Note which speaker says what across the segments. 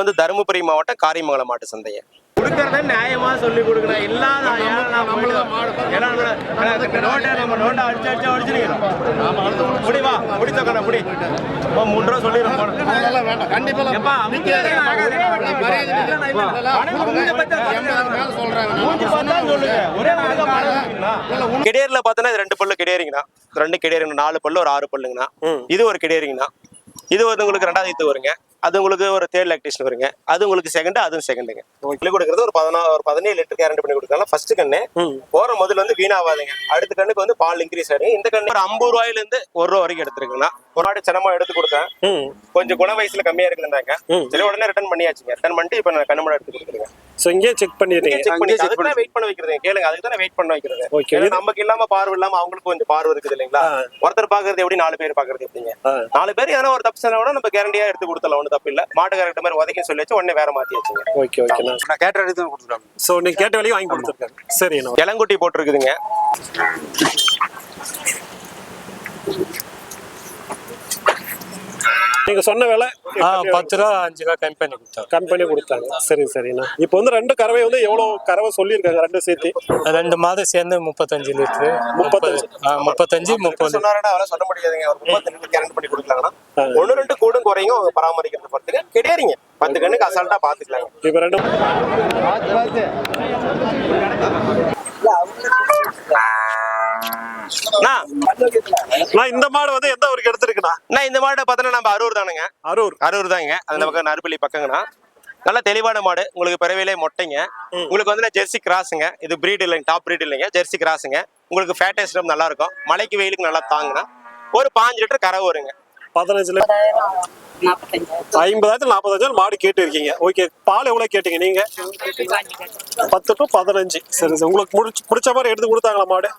Speaker 1: வந்து தருமபுரி மாவட்டம் காரியமங்கலம் மாட்டு சந்தைங்க
Speaker 2: கொடுக்கறத நியாயமா சொல்லி கொடுக்கணும் இல்லாத நோட்டை நம்ம நோட்டை அடிச்சு அடிச்சு அடிச்சிருக்கோம் முடிவா முடி தக்கணும் முடி. மூணு ரூபா சொல்லிடுறோம்
Speaker 1: பார்த்தோன்னா இது ரெண்டு பல்லு கிடேரிங்கண்ணா. ரெண்டு கிடேரிங்க நாலு பல்லு ஒரு ஆறு பல்லுங்கண்ணா. இது ஒரு கிடேரிங்கண்ணா. இது வந்து உங்களுக்கு ரெண்டாவது இது வருங்க. அது உங்களுக்கு ஒரு தேர்ட் லாக்டேஷன் வருங்க. அது உங்களுக்கு செகண்ட் அதுவும் செகண்டுங்க கிலோ கொடுக்குறது ஒரு பதினா ஒரு பதினேழு லிட்டர் கேரண்ட் பண்ணி கொடுக்கலாம். ஃபர்ஸ்ட் கண்ணு போற முதல்ல வந்து வீணாவாதுங்க. அடுத்த கண்ணுக்கு வந்து பால் இன்க்ரீஸ் ஆகுங்க இந்த கண்ணு ஒரு ஐம்பது ரூபாயில இருந்து ஒரு ரூபா வரைக்கும் எடுத்துருக்குங்கண்ணா ஒரு ஆடு சினமா எடுத்து கொடுத்தேன். கொஞ்சம் குண வயசுல கம்மியா இருக்குதுன்னாங்க. சரி உடனே ரிட்டர்ன் பண்ணியாச்சுங்க. ரிட்டர்ன் பண்ணிட்டு இப்போ நான் கண்ணுமடை எடுத்து கொடுத்துருங்க.
Speaker 3: ஸோ இங்கேயே செக் பண்ணிடுறீங்க.
Speaker 1: செக் பண்ணி அதுக்கு தான் வெயிட் பண்ண வைக்கிறது கேளுங்க. அதுக்கு தான் வெயிட் பண்ண வைக்கிறது. ஏன்னா நமக்கு இல்லாம பார்வை இல்லாம அவங்களுக்கு கொஞ்சம் பார்வை இருக்குது இல்லைங்களா? ஒருத்தர் பாக்குறது எப்படி நாலு பேர் பாக்குறது எப்படிங்க. நாலு பேர் எதனா ஒரு தப்பு சொன்னா கூட நம்ம கேரண்டியா எடுத்து கொடுத்தலாம் ஒன்றும் தப்பு இல்ல மாட்டுக்காரர்கிட்ட மாதிரி உதைக்கும் சொல்லி வச்சு உடனே வேற மாத்தி வச்சுங்க
Speaker 3: ஓகே ஓகேண்ணா
Speaker 4: நான் கேட்ட எடுத்து கொடுத்துருக்காங்க.
Speaker 3: ஸோ நீங்க கேட்ட வேலையும் வாங்கி கொடுத்துருக்காங்க. சரிண்ணா
Speaker 1: இளங்குட்டி போட்டிருக்குதுங்க.
Speaker 3: நீங்க சொன்ன வேலை
Speaker 5: ஆ பத்து ரூபா அஞ்சு ரூபா கம்மி பண்ணி கொடுத்தாங்க.
Speaker 3: கம்பெனி கொடுத்தாங்க. சரி சரிண்ணா. இப்போ வந்து ரெண்டு கறவை வந்து எவ்வளவு கறவை சொல்லியிருக்காங்க ரெண்டு சேர்த்து?
Speaker 5: ரெண்டு மாதம் சேர்ந்து முப்பத்தஞ்சு லிட்டரு.
Speaker 3: முப்பத்தஞ்சு.
Speaker 5: முப்பத்தஞ்சு முப்பது.
Speaker 1: சொல்ல முடியாதுங்க. ஒரு முப்பத்தி ரெண்டு கேரண்ட் பண்ணி கொடுக்கலாங்கன்னா ஒன்னு ரெண்டு கூடும் குறையும் அவங்க பராமரிக்கிறது பொறுத்துங்க. கிடையாதுங்க. பத்து கண்ணுக்கு அசால்ட்டா பாத்துக்கலாங்க.
Speaker 3: இப்போ ரெண்டு
Speaker 1: அண்ணா,
Speaker 3: நான் இந்த மாடு வந்து எந்த ஊருக்கு எடுத்திருக்குண்ணா?
Speaker 1: அண்ணா இந்த மாடு பார்த்தோன்னா நம்ம அரூர் தானுங்க.
Speaker 3: அரூர்.
Speaker 1: அரூர் தாங்க. அந்த பக்கம் நறுப்பள்ளி பக்கங்கண்ணா. நல்ல தெளிவான மாடு. உங்களுக்கு பிறவிலே மொட்டைங்க. உங்களுக்கு வந்து ஜெர்சி கிராஸுங்க. இது பிரீட் இல்லைங்க டாப் பிரீட் இல்லைங்க ஜெர்சி கிராஸுங்க. உங்களுக்கு ஃபேட்டேஸ் ரொம்ப நல்லா இருக்கும் மழைக்கு வெயிலுக்கு நல்லா தாங்குனா ஒரு பாஞ்சு லிட்டர் கரை வருங்க.
Speaker 3: பதினஞ்சுல ஐம்பதாயிரத்துல நாற்பதாயிரம் மாடு கேட்டு இருக்கீங்க ஓகே பால் எவ்வளவு கேட்டீங்க நீங்க? பத்து டு பதினஞ்சு. சரி சரி. உங்களுக்கு முடிச்சு பிடிச்ச மாதிரி எடுத்து கொடுத்தாங்களா மாடு?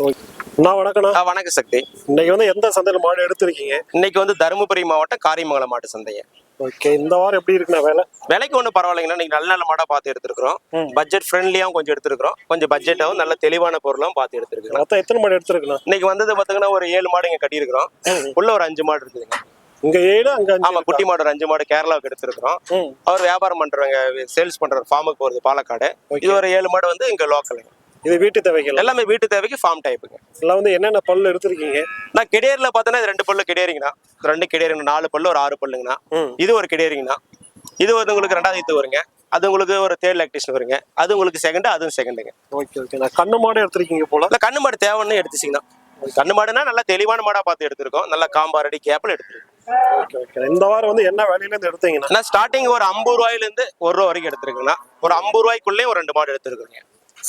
Speaker 3: அண்ணா வணக்கண்ணா
Speaker 1: வணக்கம் சக்தி.
Speaker 3: இன்னைக்கு வந்து எந்த சந்தையில மாடு எடுத்திருக்கீங்க?
Speaker 1: இன்னைக்கு வந்து தருமபுரி மாவட்டம் காரியமங்கலம் மாட்டு சந்தைங்க.
Speaker 3: ஓகே இந்த வாரம் எப்படி இருக்குண்ணா வேலை?
Speaker 1: விலைக்கு ஒன்றும் பரவாயில்லைங்கண்ணா. இன்னைக்கு நல்ல நல்ல மாடா பார்த்து எடுத்துருக்கிறோம். பட்ஜெட் ஃப்ரெண்ட்லியாகவும் கொஞ்சம் எடுத்துருக்கிறோம். கொஞ்சம் பட்ஜெட்டாகவும் நல்ல தெளிவான பொருளும் பார்த்து எடுத்துருக்கோம்
Speaker 3: மொத்தம் எத்தனை மாடு எடுத்திருக்குண்ணா?
Speaker 1: இன்னைக்கு வந்தது பார்த்தீங்கன்னா ஒரு ஏழு மாடு இங்கே கட்டியிருக்கிறோம். உள்ள ஒரு அஞ்சு மாடு இருக்குதுங்க.
Speaker 3: இங்க ஏழு அங்க
Speaker 1: ஆமா குட்டி மாடு ஒரு அஞ்சு மாடு கேரளாவுக்கு எடுத்திருக்கிறோம். அவர் வியாபாரம் பண்றவங்க சேல்ஸ் பண்ற ஃபார்முக்கு போறது பாலக்காடு. இது ஒரு ஏழு மாடு வந்து இங்க லோக்கலுங்க
Speaker 3: இது வீட்டு தேவைகள்.
Speaker 1: எல்லாமே வீட்டு தேவைக்கு ஃபார்ம் டைப்புங்க
Speaker 3: எல்லாம் வந்து என்னென்ன பல்லு எடுத்திருக்கீங்க?
Speaker 1: நான் கிடேரில் பார்த்தோன்னா இது ரெண்டு பல்லு கிடேரிங்கண்ணா ரெண்டு கிடேரிங்க நாலு பல்லு ஒரு ஆறு பல்லுங்கண்ணா. இது ஒரு கிடேரிங்கண்ணா இது வந்து உங்களுக்கு ரெண்டாவது இது வருங்க. அது உங்களுக்கு ஒரு தேர்ட் லாக்டேஷன் வருங்க. அது உங்களுக்கு செகண்ட் அதுவும் செகண்டுங்க
Speaker 3: ஓகே ஓகே நான் கண்ணு மாடு எடுத்திருக்கீங்க போல.
Speaker 1: இல்லை கண்ணு மாடு தேவைன்னு எடுத்துச்சிங்கண்ணா. கண்ணு மாடுனா நல்லா தெளிவான மாடா பார்த்து எடுத்திருக்கோம். நல்லா காம்பாரடி கேப்பில் எடுத்துருக்கோம்.
Speaker 3: இந்த வாரம் வந்து என்ன வேலையில இருந்து எடுத்தீங்கண்ணா?
Speaker 1: நான் ஸ்டார்டிங் ஒரு ஐம்பது ரூபாயில இருந்து ஒரு ரூபா வரைக்கும் எடுத்திருக்கேங்கண்ணா. ஒரு ஐம்பது ரூபாய்க்குள்ளேயும் ஒரு ரெண்டு மாடு எடுத்திருக்கோங்க.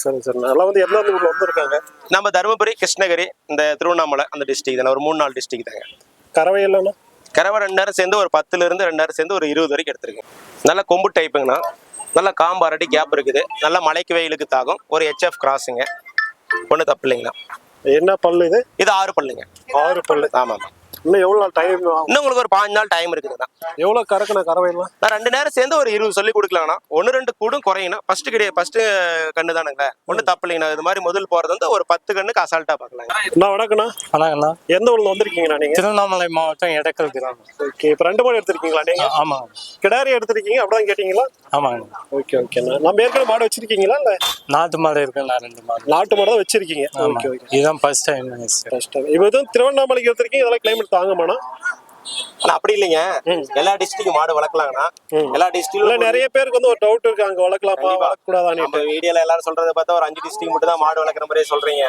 Speaker 3: சரி சரி. நல்லா வந்து எந்த ஊர்ல வந்திருக்காங்க.
Speaker 1: நம்ம தருமபுரி கிருஷ்ணகிரி இந்த திருவண்ணாமலை அந்த டிஸ்ட்ரிக் தானே? ஒரு மூணு நாலு டிஸ்ட்ரிக் தாங்க.
Speaker 3: கறவை இல்லைண்ணா
Speaker 1: கறவை ரெண்டாயிரம் சேர்ந்து ஒரு பத்துல இருந்து ரெண்டாயிரம் சேர்ந்து ஒரு இருபது வரைக்கும் எடுத்திருக்கேன். நல்ல கொம்பு டைப்புங்கண்ணா நல்ல காம்பு அரடி கேப் இருக்குது. நல்ல மலைக்கு வெயிலுக்கு தாகும். ஒரு ஹெச்எஃப் கிராஸுங்க ஒன்றும் தப்பு இல்லைங்கண்ணா.
Speaker 3: என்ன பல்லு இது?
Speaker 1: இது ஆறு பல்லுங்க.
Speaker 3: ஆறு பல்லு.
Speaker 1: ஆமாம் ஆமாம்.
Speaker 3: இன்னும் எவ்வளவு நாள் டைம்
Speaker 1: இன்னும் உங்களுக்கு ஒரு பாஞ்சு நாள் டைம் இருக்குதுண்ணா
Speaker 3: எவ்வளவு கறக்குண்ணா கறவை எல்லாம்
Speaker 1: நான் ரெண்டு நேரம் சேர்ந்து ஒரு இருபது சொல்லி கொடுக்கலாங்கண்ணா. ஒன்று ரெண்டு கூடும் குறையுண்ணா ஃபர்ஸ்ட் கிடையாது ஃபர்ஸ்ட் கண்ணு தானுங்களே ஒன்றும் தப்பு இல்லைங்கண்ணா. இது மாதிரி முதல் போகிறது வந்து ஒரு பத்து கண்ணுக்கு அசால்ட்டாக பார்க்கலாங்க.
Speaker 3: அண்ணா வணக்கண்ணா
Speaker 5: வணக்கம்ண்ணா.
Speaker 3: எந்த ஊர்ல வந்திருக்கீங்கண்ணா நீங்க?
Speaker 5: திருவண்ணாமலை மாவட்டம் எடக்கல் கிராமம்.
Speaker 3: ஓகே இப்போ ரெண்டு மாடு எடுத்திருக்கீங்களா நீங்க?
Speaker 5: ஆ, ஆமாங்க
Speaker 3: கிடாரி எடுத்திருக்கீங்க அப்படிதான் கேட்டீங்களா?
Speaker 5: ஆமாங்க
Speaker 3: ஓகே ஓகேண்ணா நம்ம ஏற்கனவே மாடு வச்சிருக்கீங்களா இல்ல?
Speaker 5: நாட்டு மாடு இருக்கு நான் ரெண்டு மாடு.
Speaker 3: நாட்டு மாடு தான் வச்சிருக்கீங்க.
Speaker 5: ஆமா.
Speaker 3: ஓகே ஓகே
Speaker 5: இதுதான் ஃபர்ஸ்ட் டைம்
Speaker 3: கஷ்டம் இப்போ எதுவும் திருவண்ணாமலைக்கு எடுத்திருக்கீங்க இதெல்லாம் கிளைமேட் தாங்குமாண்ணா?
Speaker 1: ஆனால் அப்படி இல்லைங்க. எல்லா டிஸ்ட்ரிக்ட் மாடு வளர்க்கலாங்கண்ணா. எல்லா
Speaker 3: இல்ல
Speaker 1: டிஸ்ட்ரிக்ட்ல
Speaker 3: நிறைய பேருக்கு வந்து ஒரு டவுட் இருக்கு. அங்க வளர்க்கலாமா. வளர்க்கக்கூடாதான்னு.
Speaker 1: நம்ம வீடியோல எல்லாரும் சொல்றத பார்த்தா ஒரு அஞ்சு டிஸ்ட்ரிக்ட் மட்டும் தான் மாடு வளர்க்குற மாதிரியே சொல்றீங்க.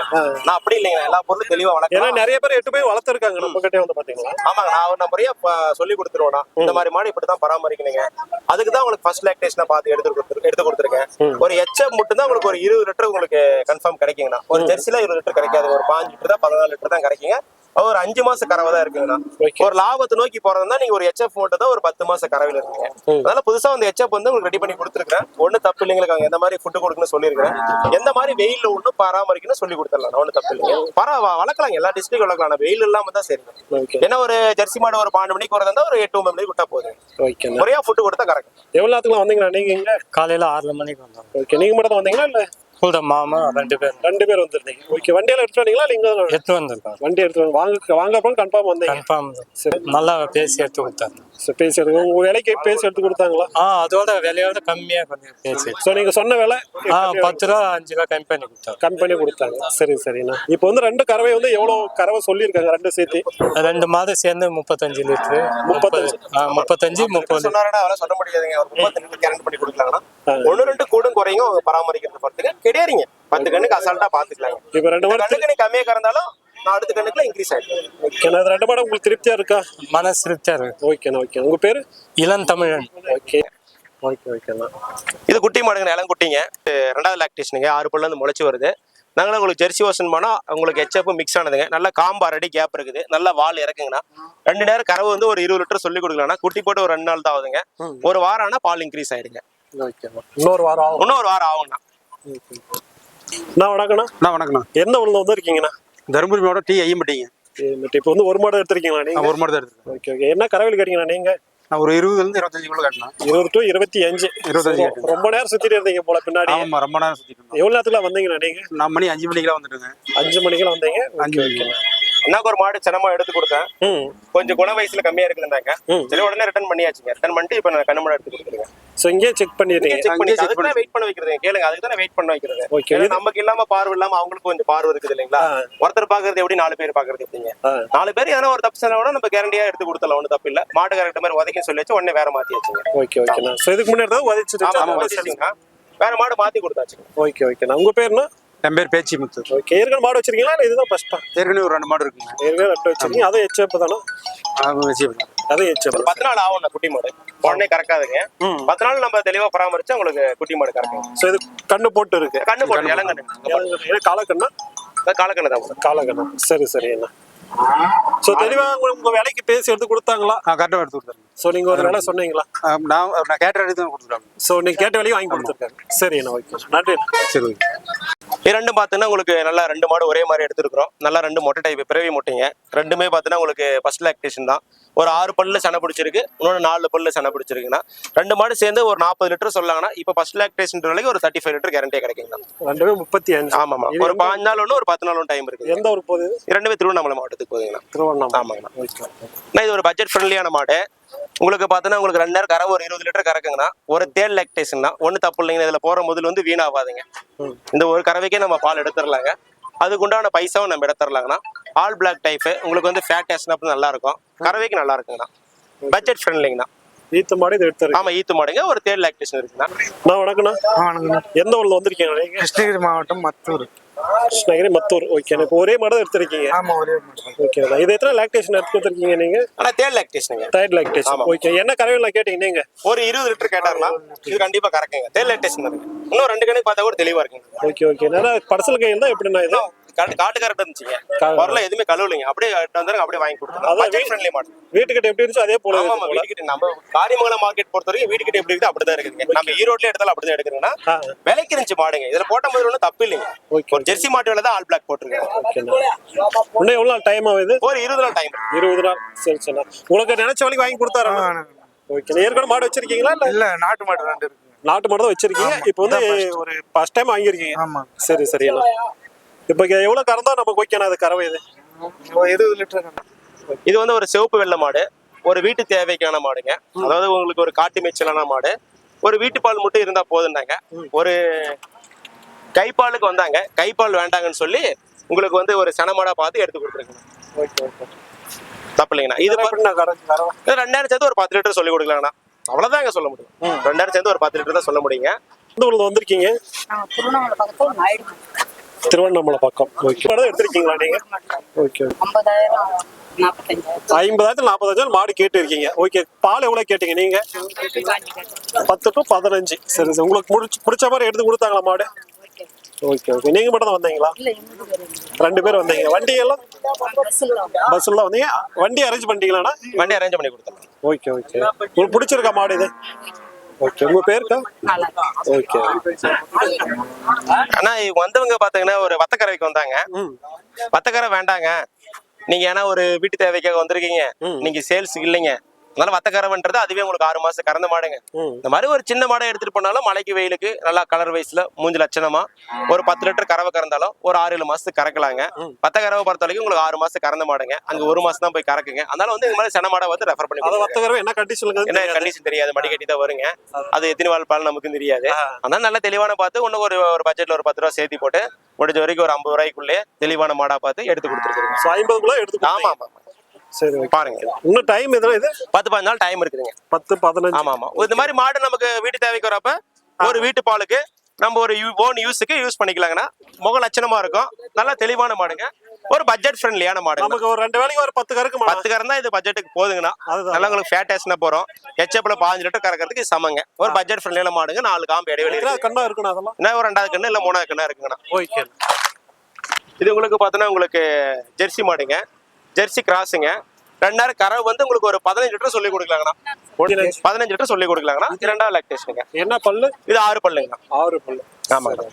Speaker 1: நான் அப்படி இல்லைங்க. எல்லா பொருளும் தெளிவா
Speaker 3: ஏன்னா
Speaker 1: வளர்க்கலாம்
Speaker 3: நிறைய பேர் எட்டு போய் வளர்த்துருக்காங்க. நம்ம கிட்டே வந்து பாத்தீங்களா
Speaker 1: ஆமாங்க. நான் ஒரு முறையா சொல்லி கொடுத்துருவேண்ணா. இந்த மாதிரி மாடு இப்படி தான் பராமரிக்கணுங்க. அதுக்கு தான் உங்களுக்கு ஃபர்ஸ்ட் லாக்டேஷனை பார்த்து எடுத்து கொடுத்துரு எடுத்து கொடுத்துருக்கேன். ஒரு எச்எப் மட்டும் தான் உங்களுக்கு ஒரு இருபது லிட்டர் உங்களுக்கு கன்ஃபார்ம் கிடைக்குங்கண்ணா. ஒரு ஜெர்சில இருபது லிட்டர் கிடைக்காது. ஒரு பாஞ்சு லிட்டர் தான் பதினாலு லிட்டர் தான் கிடைக்குங்க. ஒரு அஞ்சு மாச கறவை தான் இருக்குங்கண்ணா. ஒரு லாபத்தை நோக்கி போறதுனா நீங்க ஒரு எச்எஃப் மட்டும் தான் ஒரு பத்து மாச கறவையில இருக்குங்க. அதனால புதுசா வந்து எச்எப் வந்து உங்களுக்கு ரெடி பண்ணி கொடுத்துருக்கேன் ஒண்ணு தப்பு இல்லைங்களுக்கு அங்க எந்த மாதிரி ஃபுட்டு கொடுக்கணும்னு சொல்லியிருக்கிறேன். எந்த மாதிரி வெயில்ல ஒன்றும் பராமரிக்கணும் சொல்லி கொடுத்துடலாம். ஒன்றும் தப்பு இல்லைங்க. பரவ வளர்க்கலாம் எல்லா டிஸ்ட்ரிக்ட் வளர்க்கலாம். ஆனா வெயில் இல்லாம தான் சரி.
Speaker 3: ஓகே
Speaker 1: ஏன்னா ஒரு ஜெர்சி மாடு ஒரு பன்னெண்டு மணிக்கு வரதா ஒரு எட்டு ஒன்பது மணிக்கு விட்டா போதும். முறையா ஃபுட்டு கொடுத்தா கரெக்ட்
Speaker 3: எவ்வளவு நேரத்துக்குலாம் வந்தீங்களா நீங்க
Speaker 5: காலையில ஆறரை மணிக்கு வந்தோம்.
Speaker 3: ஓகே நீங்க மட்டும் தான் வந்தீங்களா இல்ல?
Speaker 5: கூட மாமா ரெண்டு பேர்.
Speaker 3: ரெண்டு பேர் வந்திருந்தீங்க. ஓகே வண்டியெல்லாம் எடுத்து வந்தீங்களா? நீங்க
Speaker 5: எடுத்து வந்திருக்காங்க
Speaker 3: வண்டி எடுத்து வாங்க வாங்கப்பறம் கன்ஃபார்ம் வந்தீங்க.
Speaker 5: கன்ஃபார்ம் நல்லா பேசி எடுத்து கொடுத்தாங்க.
Speaker 3: சரி, பேசி எடுத்து உங்க விலைக்கு பேசி எடுத்து கொடுத்தாங்களா?
Speaker 5: ஆ அதோட விலையோட கம்மியா கொஞ்சம் பேசி
Speaker 3: ஸோ நீங்க சொன்ன விலை
Speaker 5: ஆ பத்து ரூபா அஞ்சு ரூபா கம்மி பண்ணி கொடுத்தாங்க.
Speaker 3: கம்பெனி கொடுத்தாங்க. சரி சரிண்ணா இப்போ வந்து ரெண்டு கறவை வந்து எவ்வளவு கறவை சொல்லியிருக்காங்க ரெண்டு சேர்த்து?
Speaker 5: ரெண்டு மாதம் சேர்ந்து முப்பத்தஞ்சு லிட்டரு. முப்பது ஆ முப்பத்தஞ்சு முப்பது.
Speaker 1: அவரை சொல்ல முடியாதுங்க. ஒரு முப்பத்தி லிட்டர் கேரண்ட் பண்ணி கொடுக்கலாங்கன்னா ரெண்டு கூடும் குறையும் பராமரிக்கிறது பொறுத்துக்கு கிடையாதுங்க. பத்து கண்ணுக்கு அசால்ட்டா பாத்துக்கலாங்க.
Speaker 3: இப்போ ரெண்டு
Speaker 1: கண்ணுக்கு நீ கம்மியா கறந்தாலும் நான் அடுத்த கண்ணுக்குள்ள இன்க்ரீஸ் ஆயிடும்
Speaker 3: ஓகேண்ணா அது ரெண்டு மாடு உங்களுக்கு திருப்தியா இருக்கா?
Speaker 5: மனசு திருப்தியா இருக்கு
Speaker 3: ஓகேண்ணா ஓகே உங்க பேரு?
Speaker 5: இளம் தமிழன்.
Speaker 3: ஓகே ஓகே ஓகேண்ணா
Speaker 1: இது குட்டி மாடுங்க இளம் குட்டிங்க. ரெண்டாவது லாக்டேஷனுங்க ஆறு பல்ல இருந்து முளைச்சு வருது. நாங்களும் உங்களுக்கு ஜெர்சி ஓசன் போனா உங்களுக்கு ஹெச்எப் மிக்ஸ் ஆனதுங்க. நல்ல காம்பு அரடி கேப் இருக்குது. நல்ல வால் இறக்குங்கண்ணா. ரெண்டு நேரம் கறவு வந்து ஒரு இருபது லிட்டர் சொல்லி கொடுக்கலாம்னா குட்டி போட்டு ஒரு ரெண்டு நாள் தான் ஆகுதுங்க ஒரு வாரம் ஆனா பால் இன்க்ரீஸ் ஆயிடுங்க.
Speaker 3: இன்னொரு வாரம் ஆகும்.
Speaker 1: இன்னும் ஒரு வாரம் ஆகும்ண்ணா.
Speaker 3: நான் வணக்கண்ணா
Speaker 4: அண்ணா வணக்கண்ணா
Speaker 3: எந்த உள்ள வந்திருக்கீங்கண்ணா?
Speaker 4: தருமபுரி மாவட்டம் டி ஐயம்பட்டிங்க.
Speaker 3: இப்போ வந்து ஒரு மாடு எடுத்திருக்கீங்களா நீங்க?
Speaker 4: நான் ஒரு மாடு தான் எடுத்துருக்கேன்.
Speaker 3: Okay okay. என்ன கறவையில் கேட்டீங்கண்ணா நீங்க?
Speaker 4: நான் ஒரு இருபதுலேருந்து இருபத்தஞ்சு கிலோ கட்டினேன்.
Speaker 3: இருபது டு இருபத்தி அஞ்சு.
Speaker 4: இருபத்தஞ்சு
Speaker 3: ரொம்ப- நேரம் சுத்திட்டு இருந்தீங்க போல பின்னாடி.
Speaker 4: ஆமாம் ரொம்ப நேரம் சுற்றிட்டு இருந்தோம்.
Speaker 3: எவ்வளவு நேரத்துல வந்தீங்கண்ணா நீங்க?
Speaker 4: நான் மணி அஞ்சு மணிக்கெல்லாம் வந்துட்டுங்க.
Speaker 3: அஞ்சு மணிக்கெல்லாம் வந்தீங்க.
Speaker 4: அஞ்சு மணிக்கு.
Speaker 1: எனக்கு ஒரு மாடு சின்னமா எடுத்து கொடுத்தேன். கொஞ்சம் குண வயசுல கம்மியா இருக்குதுன்னாங்க. சரி உடனே ரிட்டர்ன் பண்ணியாச்சுங்க. ரிட்டர்ன் பண்ணிட்டு இப்போ நான் கண்ணு மாடு எடுத்து கொடுத்துருங்க
Speaker 3: ஸோ இங்கேயே செக் பண்ணிட்டீங்க
Speaker 1: செக் பண்ணி அதுக்கு தான் வெயிட் பண்ண வைக்கிறது. கேளுங்க அதுக்கு தான் வெயிட் பண்ண வைக்கிறது. ஏன்னா நமக்கு இல்லாம பார்வை இல்லாம அவங்களுக்கு கொஞ்சம் பார்வை இருக்குது இல்லைங்களா. ஒருத்தர் பாக்குறது எப்படி நாலு பேர் பாக்குறது எப்படிங்க. நாலு பேர் எதனா ஒரு தப்பு சொன்னா கூட நம்ம கேரண்டியா எடுத்து கொடுத்தலாம் ஒன்றும் தப்பு இல்ல. மாட்டு கரெக்ட் மாதிரி உதைக்கும் சொல்லி வச்சு உடனே வேற மாத்தி வச்சுங்க
Speaker 3: ஓகே ஓகேண்ணா ஸோ இதுக்கு முன்னாடி தான்
Speaker 1: உதச்சிங்க வேற மாடு மாத்தி கொடுத்தாச்சுங்க.
Speaker 3: ஓகே ஓகேண்ணா உங்க பேருண்ணா
Speaker 4: என் பேர் பேச்சி முத்து.
Speaker 3: ஓகே ஏற்கனவே மாடு வச்சிருக்கீங்களா? இல்லை இதுதான் ஃபர்ஸ்டா
Speaker 4: ஏற்கனவே ஒரு ரெண்டு மாடு இருக்குங்க.
Speaker 3: ஏற்கனவே ரெண்டு வச்சிருக்கீங்க. அதுவும் ஹெச்எப் தானே?
Speaker 4: அது வச்சு
Speaker 3: அதுவும்
Speaker 1: ஒரு பத்து நாள் ஆகும் குட்டி மாடு. உடனே கறக்காதுங்க. பத்து நாள் நம்ம தெளிவா பராமரிச்சா உங்களுக்கு குட்டி மாடு கறக்கும்.
Speaker 3: ஸோ இது கண்ணு போட்டு இருக்கு.
Speaker 1: கண்ணு போட்டு இளங்கண்ணு.
Speaker 3: காலக்கண்ணா?
Speaker 1: காலக்கண்ணு தான்
Speaker 3: காலக்கண்ணா. சரி சரி அண்ணா. ஸோ தெளிவா உங்க வேலைக்கு பேசி எடுத்து கொடுத்தாங்களா?
Speaker 4: நான் கரெக்டாக எடுத்து கொடுத்தாங்க
Speaker 3: ஸோ நீங்க ஒரு வேலை சொன்னீங்களா?
Speaker 4: நான் நான் கேட்ட எடுத்து தான் கொடுத்துட்டாங்க
Speaker 3: ஸோ நீங்க கேட்ட வேலையும் வாங்கி கொடுத்துருக்காங்க. சரி அண்ணா. ஓகே. நன்றி
Speaker 4: சரி
Speaker 1: ரெண்டும் பார்த்தீங்கன்னா உங்களுக்கு நல்லா ரெண்டு மாடு ஒரே மாதிரி எடுத்துருக்கிறோம். நல்லா ரெண்டு மொட்டை டைப் பிறவி மொட்டைங்க. ரெண்டுமே பார்த்தீங்கன்னா உங்களுக்கு ஃபர்ஸ்ட் லாக்டேஷன் தான். ஒரு ஆறு பல்லு சனை பிடிச்சிருக்கு இன்னொன்று நாலு பல்லு சனை பிடிச்சிருக்குன்னா ரெண்டு மாடு சேர்ந்து ஒரு நாற்பது லிட்டர் சொல்லாங்கன்னா இப்போ ஃபர்ஸ்ட் லாக்டேஷன் வரைக்கும் ஒரு தேர்ட்டி ஃபைவ் லிட்டர் கேரண்டியாக கிடைக்குங்கண்ணா
Speaker 3: ரெண்டுமே முப்பத்தி அஞ்சு.
Speaker 1: ஆமாம்மா.
Speaker 3: இது
Speaker 1: ஒரு பாஞ்சு நாள் ஒன்று ஒரு பத்து நாள் ஒன்று டைம் இருக்குது.
Speaker 3: எந்த ஒரு போகுது?
Speaker 1: ரெண்டுமே திருவண்ணாமலை மாவட்டத்துக்கு போகுதுங்கண்ணா.
Speaker 3: திருவண்ணாமலை.
Speaker 1: ஆமாங்கண்ணா. அண்ணா, இது ஒரு பட்ஜெட் ஃப்ரெண்ட்லியான மாடு. உங்களுக்கு பார்த்தோன்னா உங்களுக்கு ரெண்டு நேரம் கரை ஒரு இருபது லிட்டர் கறக்குங்கண்ணா ஒரு தேல் லாக்டேஷன் தான் ஒன்றும் தப்பு இல்லைங்க. இதில் போகிற முதல் வந்து வீணாகாதுங்க. இந்த ஒரு கறவைக்கே நம்ம பால் எடுத்துடலாங்க அதுக்கு உண்டான பைசாவும் நம்ம எடுத்துடலாங்கண்ணா ஆல் பிளாக் டைப்பு உங்களுக்கு வந்து ஃபேட் டேஸ்ட் நல்லா இருக்கும் கறவைக்கு நல்லா இருக்குங்கண்ணா பட்ஜெட் ஃப்ரெண்ட்லிங்கண்ணா
Speaker 3: ஈத்து மாடு இது எடுத்துருக்கு
Speaker 1: ஆமா ஈத்து மாடுங்க. ஒரு தேல் லாக்டேஷன் இருக்குண்ணா
Speaker 3: நான் வணக்கண்ணா
Speaker 5: வணக்கம்
Speaker 3: எந்த ஊர்ல வந்திருக்கீங்க நீங்க?
Speaker 5: கிருஷ்ணகிரி மாவட்டம் மத்தூர்.
Speaker 3: கிருஷ்ணகிரி மத்தூர். ஓகே இப்போ ஒரே மாடு தான் எடுத்திருக்கீங்க.
Speaker 5: ஆமா ஒரே
Speaker 3: ஓகே இது எத்தனை லாக்டேஷன் எடுத்து கொடுத்துருக்கீங்க நீங்க?
Speaker 1: ஆனால் தேல் லாக்டேஷனுங்க
Speaker 3: டைட் லாக்டேஷன். ஓகே என்ன கறவையில் கேட்டீங்க நீங்க?
Speaker 1: ஒரு இருபது லிட்டர் கேட்டாருன்னா இது கண்டிப்பா கறக்குங்க தேல் லாக்டேஷன் இன்னும் ரெண்டு கணக்கு பார்த்தா கூட தெளிவா இருக்குங்க.
Speaker 3: ஓகே ஓகே நல்லா படசல் கையில் தான் எப்படிண்ணா இது?
Speaker 1: காட்டு காட்டு கரெக்ட் இருந்துச்சுங்க வரல எதுவுமே கழுவலைங்க. அப்படியே எடுத்து வந்துருங்க அப்படியே வாங்கி கொடுத்துருங்க
Speaker 3: அதான்
Speaker 1: பட்ஜெட் ஃப்ரெண்ட்லி மாடு.
Speaker 3: வீட்டுக்கிட்ட எப்படி இருந்துச்சோ அதே போல
Speaker 1: ஆமா. வீட்டுக்கிட்ட நம்ம காரியமங்கலம் மார்க்கெட் பொறுத்த வரைக்கும் வீட்டுக்கிட்ட எப்படி இருக்குது அப்படிதான் இருக்குதுங்க நம்ம ஈரோட்ல எடுத்தாலும் அப்படிதான் எடுக்கிறோம்னா விலைக்கு இருந்துச்சு மாடுங்க. இதுல போட்ட மாதிரி ஒன்றும் தப்பு இல்லைங்க.
Speaker 3: ஓகே
Speaker 1: ஒரு ஜெர்சி மாட்டு வேலை தான் ஆல் பிளாக் போட்டிருக்காங்க.
Speaker 3: ஓகேண்ணா இன்னும் எவ்வளோ டைம் ஆகுது
Speaker 1: ஒரு இருபது நாள் டைம்
Speaker 3: இருபது நாள். சரி சரிண்ணா உங்களுக்கு நினைச்ச வரைக்கும் வாங்கி கொடுத்தாரா ஓகே ஏற்கனவே மாடு வச்சிருக்கீங்களா இல்ல?
Speaker 5: இல்ல நாட்டு மாடு ரெண்டு இருக்கு.
Speaker 3: நாட்டு மாடு தான் வச்சிருக்கீங்க. இப்போ வந்து ஒரு ஃபர்ஸ்ட் டைம் வாங்கியிருக்கீங்க.
Speaker 5: ஆமா.
Speaker 3: சரி சரி இப்போ எவ்வளவு கறந்தா நமக்கு ஓகேண்ணா அது கறவை இது?
Speaker 5: இருபது லிட்டர்
Speaker 1: இது வந்து ஒரு சிவப்பு வெள்ளை மாடு. ஒரு வீட்டு தேவைக்கான மாடுங்க. அதாவது உங்களுக்கு ஒரு காட்டு மேய்ச்சலான மாடு. ஒரு வீட்டு பால் மட்டும் இருந்தா போதுன்னாங்க ஒரு கைப்பாலுக்கு வந்தாங்க. கைப்பால் வேண்டாங்கன்னு சொல்லி உங்களுக்கு வந்து ஒரு சனமாடா பார்த்து எடுத்து கொடுத்துருக்கேன்.
Speaker 3: Okay okay.
Speaker 1: தப்பு இல்லைங்கண்ணா இது ரெண்டாயிரம் சேர்த்து ஒரு பத்து லிட்டர் சொல்லி கொடுக்கலாங்கண்ணா. அவ்வளவுதாங்க சொல்ல முடியும். ரெண்டாயிரம் சேர்த்து ஒரு பத்து லிட்டர் தான் சொல்ல முடியுங்க.
Speaker 3: வந்திருக்கீங்க?
Speaker 6: திருவண்ணாமலை
Speaker 3: பக்கம். ஓகே மாடு எடுத்திருக்கீங்களா நீங்க? ஓகே ஐம்பதாயிரத்துல நாற்பதாயிரம் மாடு கேட்டு இருக்கீங்க ஓகே பால் எவ்வளவு கேட்டீங்க நீங்க? பத்து டு பதினஞ்சு. சரி சரி. உங்களுக்கு முடிச்சு பிடிச்ச மாதிரி எடுத்து கொடுத்தாங்களா மாடு? ஓகே ஓகே நீங்க மட்டும் தான் வந்தீங்களா? ரெண்டு பேர் வந்தீங்க. வண்டி எல்லாம்? பஸ்ல தான் வந்தீங்க? வண்டி அரேஞ்ச் பண்ணிட்டீங்களாண்ணா?
Speaker 1: வண்டி அரேஞ்ச் பண்ணி கொடுத்தோம்.
Speaker 3: ஓகே ஓகே உங்களுக்கு பிடிச்சிருக்கா மாடு இது? ஓகே. உங்க பேருக்கா ஓகே.
Speaker 1: ஆனா வந்தவங்க பாத்தீங்கன்னா ஒரு வத்தக்கரைக்கு வந்தாங்க. வத்தக்கரை வேண்டாங்க. நீங்க ஏன்னா ஒரு வீட்டு தேவைக்காக வந்திருக்கீங்க. நீங்க சேல்ஸ் இல்லைங்க. அதனால வத்த கறவைன்றது அதுவே உங்களுக்கு ஆறு மாசம் கறந்த மாடுங்க. இந்த மாதிரி ஒரு சின்ன மாடை எடுத்துட்டு போனாலும் மலைக்கு வெயிலுக்கு நல்லா கலர் வயசுல மூஞ்சி லட்சணமா ஒரு பத்து லிட்டர் கறவை கறந்தாலும் ஒரு ஆறு ஏழு மாசத்துக்கு கறக்கலாங்க. வத்த கறவை பொறுத்த வரைக்கும் உங்களுக்கு ஆறு மாசம் கறந்த மாடுங்க. அங்க ஒரு மாசம் தான் போய் கறக்குங்க. அதனால வந்து இந்த மாதிரி சென மாடை வந்து ரெஃபர் பண்ணி.
Speaker 3: வர்த்தகரவை என்ன கண்டிஷனுங்க
Speaker 1: என்ன கண்டிஷன் தெரியாது மடி கட்டி தான் வருங்க. அது எத்தனை வாழ் பால் நமக்கும் தெரியாது. அதனால நல்ல தெளிவான பார்த்து இன்னும் ஒரு ஒரு பட்ஜெட்ல ஒரு பத்து ரூபா சேர்த்தி போட்டு முடிஞ்ச வரைக்கும் ஒரு ஐம்பது ரூபாய்க்குள்ளே தெளிவான மாடா பார்த்து எடுத்து
Speaker 3: ஐம்பதுக்குள்ள எடுத்து
Speaker 1: ஆமா ஆமா.
Speaker 3: சரி.
Speaker 1: பாருங்க.
Speaker 3: இன்னும் டைம் எதுனா இது?
Speaker 1: பத்து பதினஞ்சு நாள் டைம் இருக்குதுங்க.
Speaker 3: பத்து பதினஞ்சு.
Speaker 1: ஆமா ஆமா இந்த மாதிரி மாடு நமக்கு வீட்டு தேவைக்கு வரப்ப ஒரு வீட்டு பாலுக்கு நம்ம ஒரு ஓன் யூஸுக்கு யூஸ் பண்ணிக்கலாங்கண்ணா. முக லட்சணமா இருக்கும். நல்லா தெளிவான மாடுங்க. ஒரு பட்ஜெட் ஃப்ரெண்ட்லியான மாடு
Speaker 3: நமக்கு ஒரு ரெண்டு வேலைக்கு ஒரு பத்து கறக்கு
Speaker 1: பத்து கறந்தா தான் இது பட்ஜெட்டுக்கு போதுங்கண்ணா.
Speaker 3: அதுதான்.
Speaker 1: நல்லா உங்களுக்கு ஃபேட் டேஸ்ட்னா போறோம். ஹெச்எப்ல பாஞ்சு லிட்டர் கறக்கிறதுக்கு சமங்க. ஒரு பட்ஜெட் ஃப்ரெண்ட்லியான மாடுங்க. நாலு காம்பு இடைவெளி.
Speaker 3: கண்ணா இருக்கணும் அதெல்லாம்?
Speaker 1: என்ன ஒரு ரெண்டாவது கண்ணு இல்ல மூணாவது கண்ணா இருக்குங்கண்ணா.
Speaker 3: ஓகே.
Speaker 1: இது உங்களுக்கு பார்த்தோன்னா உங்களுக்கு ஜெர்சி மாடுங்க. ஜெர்சி கிராஸுங்க. ரெண்டாயிரம் கறவை வந்து உங்களுக்கு ஒரு பதினஞ்சு லிட்டர் சொல்லி கொடுக்கலாங்கண்ணா. பதினஞ்சு லிட்டர் சொல்லி கொடுக்கலாங்கண்ணா. இது ரெண்டாவது லாக்டேஷனுங்க
Speaker 3: என்ன பல்லு?
Speaker 1: இது ஆறு பல்லுங்கண்ணா.
Speaker 3: ஆறு பல்லு.
Speaker 1: ஆமாங்க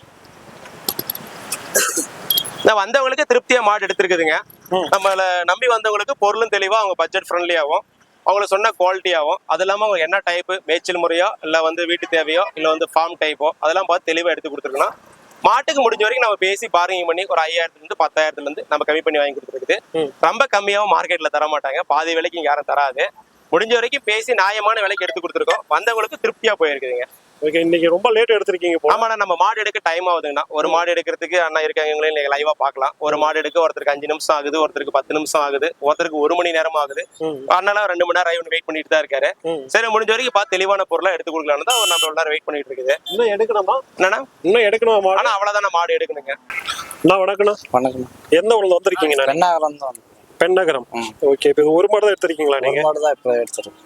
Speaker 1: நான் வந்தவங்களுக்கு திருப்தியா மாடு எடுத்திருக்குதுங்க. நம்மள நம்பி வந்தவங்களுக்கு பொருளும் தெளிவா அவங்க பட்ஜெட் ஃப்ரெண்ட்லியாகவும் அவங்களுக்கு சொன்ன குவாலிட்டியாகவும் அது இல்லாமல் அவங்க என்ன டைப்பு மேய்ச்சல் முறையோ இல்லை வந்து வீட்டு தேவையோ இல்லை வந்து ஃபார்ம் டைப்போ அதெல்லாம் பார்த்து தெளிவாக எடுத்து கொடுத்துருக்கணும் மாட்டுக்கு முடிஞ்ச வரைக்கும் நம்ம பேசி பார்கிங் பண்ணி ஒரு ஐயாயிரத்துல இருந்து பத்தாயிரத்துல இருந்து நம்ம கம்மி பண்ணி வாங்கி கொடுத்துருக்குது. ரொம்ப கம்மியாகவும் மார்க்கெட்ல தர மாட்டாங்க. பாதி விலைக்கு யாரும் தராது. முடிஞ்ச வரைக்கும் பேசி நியாயமான விலைக்கு எடுத்து கொடுத்துருக்கோம். வந்தவங்களுக்கு திருப்தியா போயிருக்குதுங்க.
Speaker 3: ஓகே இன்னைக்கு ரொம்ப லேட் எடுத்திருக்கீங்க
Speaker 1: ஆமாண்ணா நம்ம மாடு எடுக்க டைம் ஆகுதுங்கண்ணா. ஒரு மாடு எடுக்கிறதுக்கு அண்ணா இருக்காங்களே நீங்க லைவா பார்க்கலாம். ஒரு மாடு எடுக்க ஒருத்தருக்கு அஞ்சு நிமிஷம் ஆகுது ஒருத்தருக்கு பத்து நிமிஷம் ஆகுது ஒருத்தருக்கு ஒரு மணி நேரம் ஆகுது.
Speaker 3: ம்.
Speaker 1: அண்ணாலாம் ரெண்டு மணி நேரம் வெயிட் பண்ணிட்டு தான் இருக்காரு. சரி முடிஞ்ச வரைக்கும் பார்த்து தெளிவான பொருளா எடுத்து கொடுக்கலாம்னு தான் ஒரு நம்ம நேரம் வெயிட் பண்ணிட்டு இருக்குது.
Speaker 3: இன்னும் எடுக்கணுமா?
Speaker 1: என்னன்னா
Speaker 3: இன்னும் எடுக்கணுமா மாடு?
Speaker 1: ஆனா அவ்வளவுதான் மாடு எடுக்கணுங்க.
Speaker 3: அண்ணா வணக்கண்ணா.
Speaker 7: வணக்கம்
Speaker 3: எந்த ஊர்ல வந்திருக்கீங்க நான்
Speaker 7: பெண்ணாகரம் தான்
Speaker 3: பெண்ணகரம் ஓகே இப்போ ஒரு மாடு தான் எடுத்திருக்கீங்களா
Speaker 7: ஒரு
Speaker 3: நீங்க?
Speaker 7: மாடு தான் இப்போ எடுத்துருக்கோம்.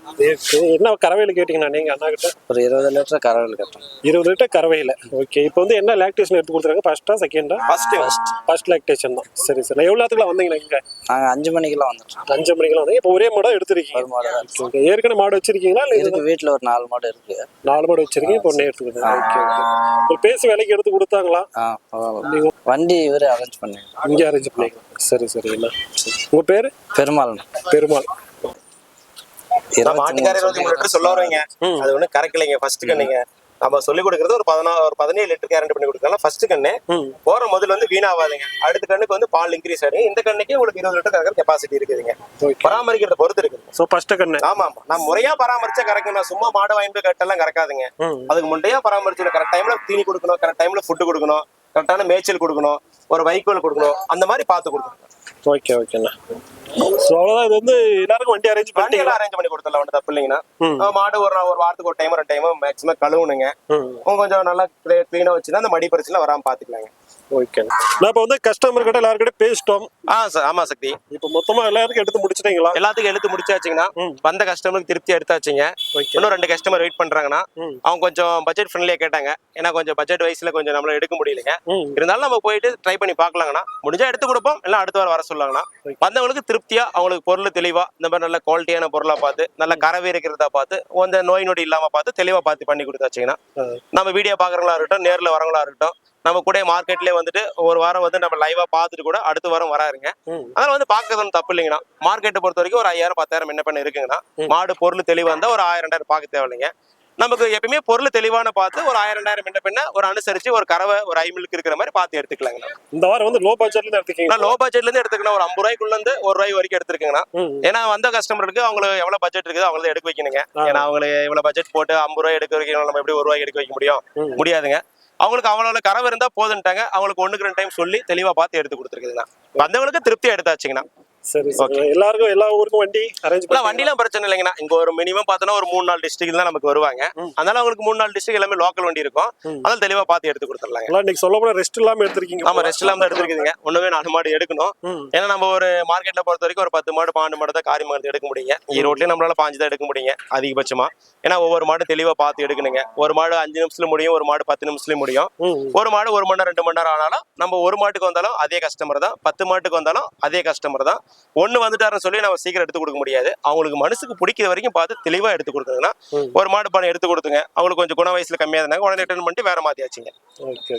Speaker 3: என்ன கறவையில கேட்டீங்கண்ணா நீங்க அண்ணா கிட்ட
Speaker 7: ஒரு இருபது லிட்டர் கரவில் கட்டணும்
Speaker 3: இருபது லிட்டர் கறவையில. ஓகே இப்போ வந்து என்ன லாக்டேஷன் எடுத்து கொடுத்துருக்காங்க? ஃபர்ஸ்டா செகண்டா
Speaker 1: ஃபர்ஸ்ட்
Speaker 3: ஃபர்ஸ்ட் லாக்டேஷன் தான். சரி சரி. நான் எவ்வளோ நேரத்துக்குள்ள வந்தீங்க இங்க?
Speaker 7: நாங்கள் அஞ்சு மணிக்கெல்லாம் வந்துட்டோம்.
Speaker 3: அஞ்சு மணிக்கெல்லாம் வந்தீங்க. இப்போ ஒரே மாடா
Speaker 7: ஒரு
Speaker 3: எடுத்திருக்கீங்க
Speaker 7: மாடு தான்
Speaker 3: ஓகே ஏற்கனவே மாடு வச்சிருக்கீங்களா இல்லை
Speaker 7: இருக்கு வீட்டில் ஒரு நாலு மாடு இருக்கு.
Speaker 3: நாலு மாடு வச்சிருக்கீங்க. இப்போ ஒன்னே எடுத்துக்கிட்டு ஓகே ஓகே ஒரு பேசி விலைக்கு எடுத்து கொடுத்தாங்களா.
Speaker 7: வண்டி இவர் அரேஞ்ச் பண்ணி
Speaker 3: இங்கே அரேஞ்ச் பண்ணிக்கலாம் சரி சரி என்ன? உங்க பேரு?
Speaker 7: பெருமாள்.
Speaker 3: பெருமாள்.
Speaker 1: நம்ம ஆட்டுக்காரர் இருபத்தி மூணு லிட்டர் சொல்ல வருவீங்க அது ஒன்றும் கறக்கலைங்க ஃபர்ஸ்ட் கண்ணுங்க நம்ம சொல்லி கொடுக்கறது ஒரு பதினா ஒரு பதினேழு லிட்டர் கேரண்டி பண்ணி கொடுக்கலாம். ஃபர்ஸ்ட் கண்ணு போற முதல்ல வந்து வீணாவாதுங்க. அடுத்த கண்ணுக்கு வந்து பால் இன்க்ரீஸ் ஆகும் இந்த கண்ணுக்கு உங்களுக்கு இருபது லிட்டர் கறக்கிற கெப்பாசிட்டி இருக்குதுங்க. பராமரிக்கிறத பொறுத்து இருக்குது.
Speaker 3: ஸோ ஃபர்ஸ்ட் கண்ணு.
Speaker 1: ஆமா ஆமா நான் முறையா பராமரிச்சா கறக்குங்க நான் சும்மா மாடு வாங்கி போய் கட்டெல்லாம் கறக்காதுங்க. அதுக்கு முன்னையா பராமரிச்சு கரெக்ட் டைம்ல தீனி கொடுக்கணும் கரெக்ட் டைம்ல ஃபுட்டு கொடுக்கணும் கரெக்டான மேய்ச்சல் கொடுக்கணும். ஒரு வைக்கோல் கொடுக்கணும். அந்த மாதிரி பார்த்து கொடுக்கணும்.
Speaker 3: ஓகே ஓகேண்ணா ஸோ அவ்வளோதான் இது வந்து எல்லாருக்கும் வண்டி அரேஞ்ச் பண்ணிட்டீங்களா?
Speaker 1: எல்லாம் அரேஞ்ச் பண்ணி கொடுத்துடலாம். ஒன்றும் தப்பு. அஹ் மாடு ஒரு ஒரு வாரத்துக்கு ஒரு டைம் ரெண்டு டைம் மேக்ஸிமம் கழுவுனுங்க கொஞ்சம் நல்லா க்ளீனா வச்சுன்னா அந்த மடி பறிச்சுலாம் வராம பாத்துக்கலாங்க
Speaker 3: ஓகே நான் இப்போ வந்து கஸ்டமர் கிட்ட எல்லாருக்கிட்ட பேசிட்டோம்.
Speaker 1: ஆ சார் ஆமா சக்தி.
Speaker 3: இப்போ மொத்தமா எல்லாருக்கும் எடுத்து முடிச்சிட்டீங்களா?
Speaker 1: எல்லாத்துக்கும் எடுத்து முடிச்சாச்சுங்கன்னா. வந்த கஸ்டமருக்கு திருப்தி எடுத்தாச்சுங்க. இன்னும் ரெண்டு கஸ்டமர் வெயிட் பண்றாங்கன்னா. அவங்க கொஞ்சம் பட்ஜெட் ஃப்ரெண்ட்லியா கேட்டாங்க. ஏன்னா கொஞ்சம் பட்ஜெட் வைஸ்ல கொஞ்சம் நம்மளால எடுக்க முடியலைங்க. இருந்தாலும் நம்ம போயிட்டு ட்ரை பண்ணி பார்க்கலாங்கண்ணா. முடிஞ்சா எடுத்து கொடுப்போம். இல்லை அடுத்த வாரம் வர சொல்லாங்கண்ணா. வந்தவங்களுக்கு திருப்தியா அவங்களுக்கு பொருள் தெளிவா இந்த மாதிரி நல்ல குவாலிட்டியான பொருளா பார்த்து நல்ல கறவை இருக்கிறதா பார்த்து அந்த நோய் நொடி இல்லாம பார்த்து தெளிவா பார்த்து பண்ணி கொடுத்தாச்சுங்கன்னா நம்ம வீடியோ பாக்குறவங்களா இருக்கட்டும் நேர்ல வரவங்களா இருக்கட்டும் நம்ம கூட மார்க்கெட்லயே வந்துட்டு ஒரு வாரம் வந்து நம்ம லைவா பார்த்துட்டு கூட அடுத்த வாரம் வராருங்க. அதனால வந்து பார்க்கறது தப்பு இல்லைங்கண்ணா. மார்க்கெட்டை பொறுத்த வரைக்கும் ஒரு ஐயாயிரம் பத்தாயிரம் என்ன பண்ண இருக்குங்கண்ணா. மாடு பொருள் தெளிவா இருந்தா ஒரு ஆயிரம் ரெண்டாயிரம் பார்க்க தேவையில்லைங்க. நமக்கு எப்பயுமே பொருள் தெளிவான பார்த்து ஒரு ஆயிரம் ரெண்டாயிரம் என்ன பண்ண ஒரு அனுசரிச்சு ஒரு கறவை ஒரு ஐமிலுக்கு இருக்கிற மாதிரி பார்த்து எடுத்துக்கலாங்கண்ணா.
Speaker 3: இந்த வாரம் வந்து லோ பட்ஜெட்ல இருந்து எடுத்துக்கீங்க.
Speaker 1: லோ பட்ஜெட்ல இருந்து எடுத்துக்கணும். ஒரு ஐம்பது ரூபாய்க்குள்ள இருந்து ஒரு ரூபாய் வரைக்கும் எடுத்துருக்கேங்கண்ணா.
Speaker 3: ம்
Speaker 1: ஏன்னா வந்த கஸ்டமருக்கு அவங்களுக்கு எவ்வளவு பட்ஜெட் இருக்குது அவங்கள எடுக்க வைக்கணுங்க. ஏன்னா அவங்களுக்கு இவ்வளவு பட்ஜெட் போட்டு ஐம்பது ரூபாய் எடுக்க வைக்கணும். நம்ம எப்படி ஒரு ரூபாய் எடுக்க வைக்க முடியும். முடியாதுங்க. அவங்களுக்கு அவங்களோட கனவு இருந்தா போதுன்ட்டாங்க. அவங்களுக்கு ஒன்றுக்கு ரெண்டு டைம் சொல்லி தெளிவா பார்த்து எடுத்து கொடுத்துருக்குதுங்கண்ணா. வந்தவங்களுக்கு திருப்தியா எடுத்தாச்சுங்கண்ணா.
Speaker 3: சரி எல்லாருக்கும் எல்லா ஊருக்கும் வண்டி அரேஞ்ச்
Speaker 1: இல்ல வண்டிலாம் பிரச்சனை இல்லைங்கண்ணா. இங்க ஒரு மினிமம் பார்த்தோன்னா ஒரு மூணு நாலு டிஸ்ட்ரிக்ட் தான் நமக்கு வருவாங்க. அதனால அவங்களுக்கு மூணு நாலு டிஸ்ட்ரிக்ட் எல்லாமே லோக்கல் வண்டி இருக்கும். அதனால தெளிவா பார்த்து எடுத்து கொடுத்துடலாங்க.
Speaker 3: இன்னைக்கு சொல்ல போனா ரெஸ்ட் இல்லாம எடுத்திருக்கீங்க
Speaker 1: ஆமா ரெஸ்ட் இல்லாம தான் எடுத்துருக்குதுங்க ஒண்ணுமே நாலு மாடு எடுக்கணும். ஏன்னா நம்ம ஒரு மார்க்கெட்ல பொறுத்த வரைக்கும் ஒரு பத்து மாடு பன்னெண்டு மாடு தான் காரி மாடு எடுக்க முடியுங்க. ஈரோட்லயும் நம்மளால பாஞ்சு தான் எடுக்க முடியுங்க அதிகபட்சமா. ஏன்னா ஒவ்வொரு மாடு தெளிவா பார்த்து எடுக்கணுங்க. ஒரு மாடு அஞ்சு நிமிஷத்துல முடியும் ஒரு மாடு பத்து நிமிஷத்துல முடியும். ஒரு மாடு ஒரு மணி நேரம் ரெண்டு மணி நேரம் ஆனாலும் நம்ம ஒரு மாட்டுக்கு வந்தாலும் அதே கஸ்டமர் தான். பத்து மாட்டுக்கு வந்தாலும் அதே கஸ்டமர் தான். ஒண்ணு வந்துட்டாருன்னு சொல்லி நம்ம சீக்கிரம் எடுத்து கொடுக்க முடியாது. அவங்களுக்கு மனசுக்கு பிடிக்கிற வரைக்கும் பார்த்து தெளிவா எடுத்து கொடுத்ததுன்னா
Speaker 3: ம்.
Speaker 1: ஒரு மாடு பணம் எடுத்து கொடுத்துங்க அவங்களுக்கு கொஞ்சம் குண வயசுல கம்மியா இருந்தாங்க. உடனே ரிட்டர்ன் பண்ணிட்டு வேற மாத்தியாச்சுங்க
Speaker 3: ஓகே.